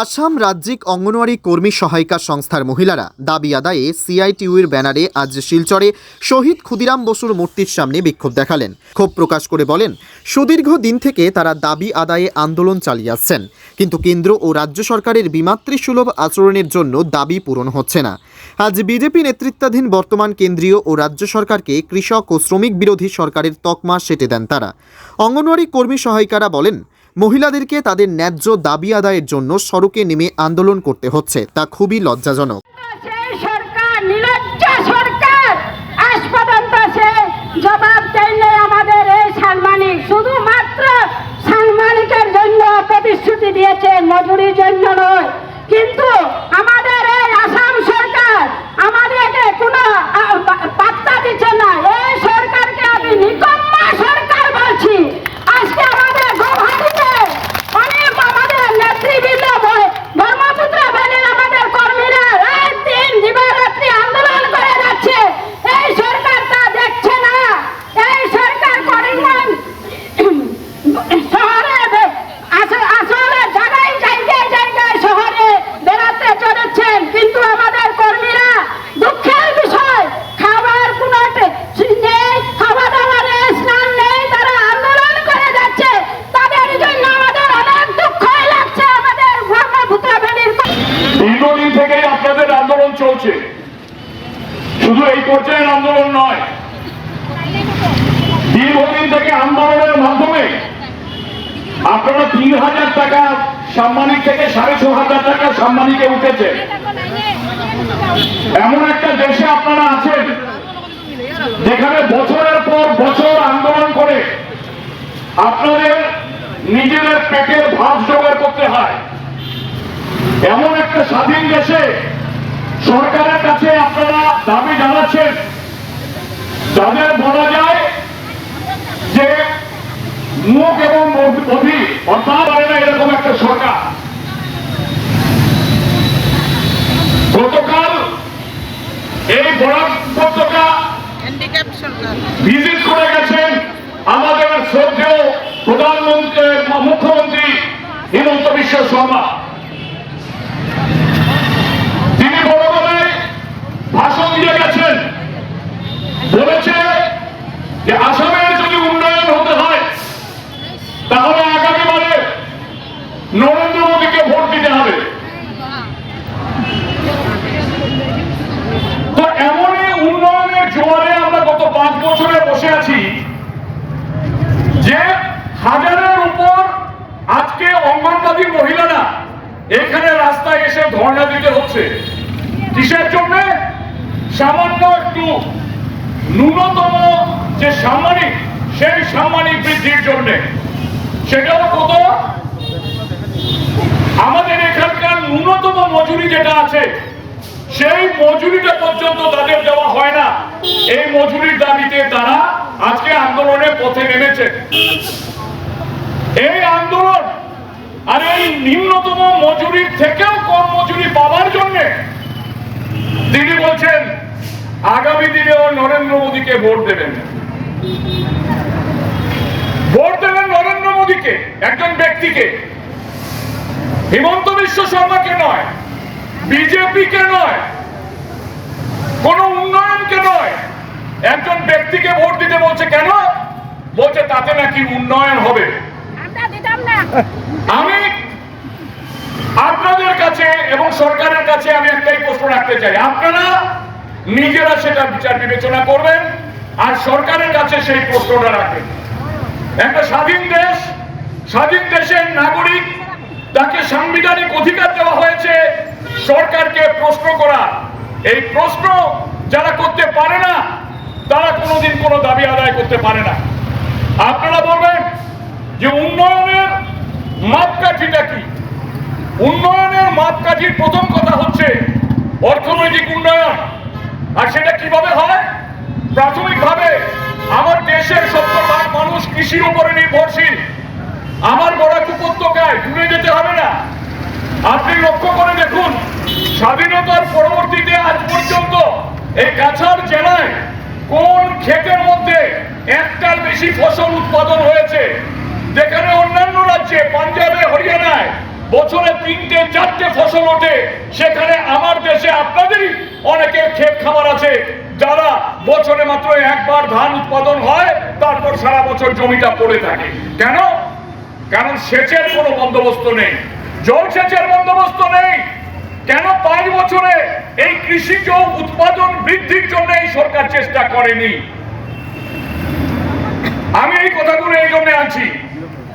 আসাম রাজ্যিক অঙ্গনওয়াড়ি কর্মী সহায়িকা সংস্থার মহিলারা দাবি আদায়ে সিআইটিউর ব্যানারে আজ শিলচরে শহীদ ক্ষুদিরাম বসুর মূর্তির সামনে বিক্ষোভ দেখালেন। ক্ষোভ প্রকাশ করে বলেন, সুদীর্ঘ দিন থেকে তারা দাবি আদায়ে আন্দোলন চালিয়ে আসছেন, কিন্তু কেন্দ্র ও রাজ্য সরকারের বিমাতৃসুলভ আচরণের জন্য দাবি পূরণ হচ্ছে না। আজ বিজেপি নেতৃত্বাধীন বর্তমান কেন্দ্রীয় ও রাজ্য সরকারকে কৃষক ও শ্রমিক বিরোধী সরকারের তকমা সেটে দেন তারা। অঙ্গনওয়াড়ি কর্মী সহায়িকারা বলেন মহিলাদেরকে তাদের ন্যায্য দাবি আদায়ের জন্য সড়কে নেমে আন্দোলন করতে হচ্ছে। তা খুবই লজ্জাজনক। জবাব চাইলে আমাদের এই শুধুমাত্র জন্য প্রতিশ্রুতি দিয়েছে, মজুরির জন্য নয়। কিন্তু আমাদের এই আসাম সরকার আমাদেরকে কোনো আহ, পা- পাত্তা দিচ্ছে না এই সরকারকে আমি নিকম্মা সরকার বলছি আজকে আমাদের গৌহাটিতে অনেক আমাদের নেতৃবৃন্দ বয়- ব্রহ্মপুত্র ভ্যালির আমাদের কর্মীরা রাত দিন দিবারাত্রি আন্দোলন করে যাচ্ছে এই সরকার তা দেখছে না এই সরকার করিমগঞ্জ শহরে বে- আস- আসলে জায়গায় জায়গায় জায়গায় শহরে বেড়াতে চলেছেন কিন্তু আমাদের কর্মীরা দুঃখের বিষয় খাবার কোনো টে- নেই খাওয়া দাওয়া নেই স্নান নেই তারা আন্দোলন করে যাচ্ছে তাদের জন্য আমাদের অনেক দুঃখই লাগছে আমাদের ব্রহ্মপুত্র ভ্যালির দীর্ঘদিন থেকে আপনাদের আন্দোলন চলছে শুধু এই পর্যায়ের আন্দোলন নয়, দীর্ঘদিন থেকে আন্দোলনের মাধ্যমে আপনারা তিন হাজার টাকা সাম্মানিক থেকে সাড়ে ছ হাজার টাকা সাম্মানিকে উঠেছে। এমন একটা দেশে আপনারা আছেন, যেখানে বছরের পর বছর আন্দোলন করে আপনাদের নিজেদের পেটের ভাত জোগাড় করতে হয়। এমন একটা স্বাধীন দেশে সরকারের কাছে আপনারা দাবি জানাচ্ছেন। যাদের বলা যায় যে মুখ এবং অধি অর্থাৎ পারে না এরকম একটা সরকার। গতকাল এই বরাক উপত্যকা ভিজিট করে গেছেন আমাদের শ্রদ্ধেয় প্রধানমন্ত্রী মুখ্যমন্ত্রী হিমন্ত বিশ্ব শর্মা তিনি বড় গলায় ভাষণ দিয়ে গেছেন বলেছে যে আসামের যদি উন্নয়ন হতে হয়, তাহলে আগামীবারে নরেন্দ্র মোদীকে ভোট দিতে হবে। তো এমনই উন্নয়নের জোয়ারে আমরা গত পাঁচ বছরে বসে আছি যে হাজারের উপর আজকে অঙ্গনবাদী মহিলারা এখানে রাস্তায় এসে ধর্ণা দিতে হচ্ছে। কিসের জন্য? সামান্য একটু ন্যূনতম যে সাম্মানিক, সেই সাম্মানিক বৃদ্ধির জন্য। সেটাও কত? আমাদের এখানকার ন্যূনতম মজুরি যেটা আছে, সেই মজুরিটা পর্যন্ত তাদের দেওয়া হয় না। এই মজুরির দাবিতে তারা আজকে আন্দোলনে পথে নেমেছে। এই আন্দোলন আর এই নিম্নতম মজুরির থেকেও কম মজুরি পাওয়ার জন্য তিনি বলছেন আগামী দিনেও নরেন্দ্র মোদীকে ভোট দেবেন। ভোট দেবেন নরেন্দ্র মোদীকে একজন ব্যক্তিকে। হিমন্ত বিশ্ব শর্মাকে নয় বিজেপিকে নয় কোন উন্নয়নকে নয় একজন ব্যক্তিকে ভোট দিতে বলছে কেন? বলছে তাতে নাকি উন্নয়ন হবে। আমি আপনাদের কাছে এবং সরকারের কাছে আমি একটাই প্রশ্ন রাখতে চাই। আপনারা নিজেরা সেটা বিচার বিবেচনা করবেন আর সরকারের কাছে সেই প্রশ্নটা রাখবেন। একটা স্বাধীন দেশ, স্বাধীন দেশের নাগরিক, তাকে সাংবিধানিক অধিকার দেওয়া হয়েছে, সরকারকে প্রশ্ন করা। এই প্রশ্ন যারা করতে পারে না, তারা কোনোদিন কোনো দাবি আদায় করতে পারে না। আপনারা বলবেন যে উন্নয়নের মাপকাঠিটা কি? উন্নয়নের মাপকাঠির প্রথম কথা হচ্ছে অর্থনৈতিক উন্নয়ন। আর সেটা কীভাবে হয়? প্রাথমিকভাবে আমার দেশের সত্তর মানুষ কৃষির উপরে নির্ভরশীল। আমার বরাক উপত্যকায় দূরে যেতে হবে না। আপনি লক্ষ্য করে দেখুন, স্বাধীনতার পরবর্তীতে আজ পর্যন্ত এই কাছাড় জেলায় কোন ক্ষেতের মধ্যে একটার বেশি ফসল উৎপাদন হয়েছে? যেখানে অন্যান্য রাজ্যে পাঞ্জাবে, হরিয়ানায় বছরে তিনটে, চারটে ফসল ওঠে। সেখানে আমার দেশে আপনাদেরই অনেকের ক্ষেত খামার আছে, যারা বছরে মাত্র একবার ধান উৎপাদন হয়, তারপর সারা বছর জমিটা পড়ে থাকে। কেন? কারণ সেচের কোনো বন্দোবস্ত নেই। জল সেচের বন্দোবস্ত নেই। কেন পাঁচ বছরে এই কৃষিজ উৎপাদন বৃদ্ধির জন্য এই সরকার চেষ্টা করেনি? আমি এই কথাগুলো এই জন্য আনছি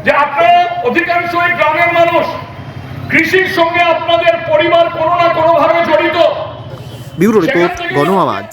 যে আপনারা অধিকাংশই গ্রামের মানুষ, কৃষির সঙ্গে আপনাদের পরিবার কোনো না কোনো ভাবে জড়িত। ব্যুরো রিপোর্ট গণ আওয়াজ।